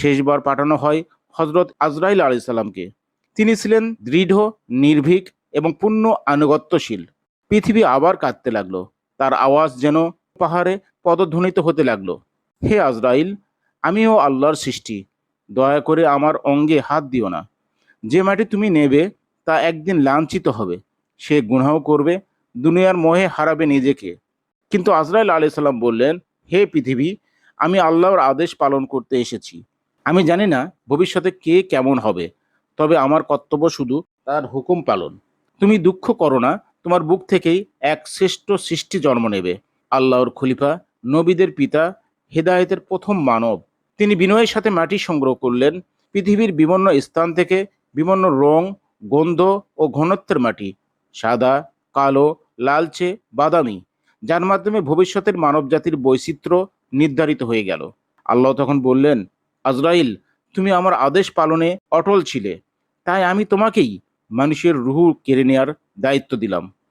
শেষবার পাঠানো হয় হজরত আজরাইল আলাইসাল্লামকে তিনি ছিলেন দৃঢ়, নির্ভীক এবং পূর্ণ আনুগত্যশীল। পৃথিবী আবার কাঁদতে লাগল। তার আওয়াজ যেন পাহাড়ে পদধ্বনিত হতে লাগল। হে আজরাইল, আমিও আল্লাহর সৃষ্টি। দয়া করে আমার অঙ্গে হাত দিও না। যে মাটি তুমি নেবে, তা একদিন লাঞ্ছিত হবে। সে গুনাহ করবে, দুনিয়ার মোহে হারাবে নিজেকে। কিন্তু আজরাইল আলি সাল্লাম বললেন, হে পৃথিবী, আমি আল্লাহর আদেশ পালন করতে এসেছি। আমি জানি না ভবিষ্যতে কে কেমন হবে, তবে আমার কর্তব্য শুধু তার হুকুম পালন। তুমি দুঃখ করো না, তোমার বুক থেকেই এক শ্রেষ্ঠ সৃষ্টি জন্ম নেবে। আল্লাহর খলিফা, নবীদের পিতা, হেদায়েতের প্রথম মানব। তিনি বিনয়ের সাথে মাটি সংগ্রহ করলেন, পৃথিবীর বিভিন্ন স্থান থেকে বিভিন্ন রং, গন্ধ ও ঘনত্বের মাটি, সাদা, কালো, লালচে, বাদামি, যার মাধ্যমে ভবিষ্যতের মানবজাতির বৈচিত্র্য নির্ধারিত হয়ে গেল। আল্লাহ তখন বললেন আজরাইল, তুমি আমার আদেশ পালনে অটল ছিলে। তাই আমি তোমাকেই মানুষের রুহু কেড়ে নেওয়ার দায়িত্ব দিলাম।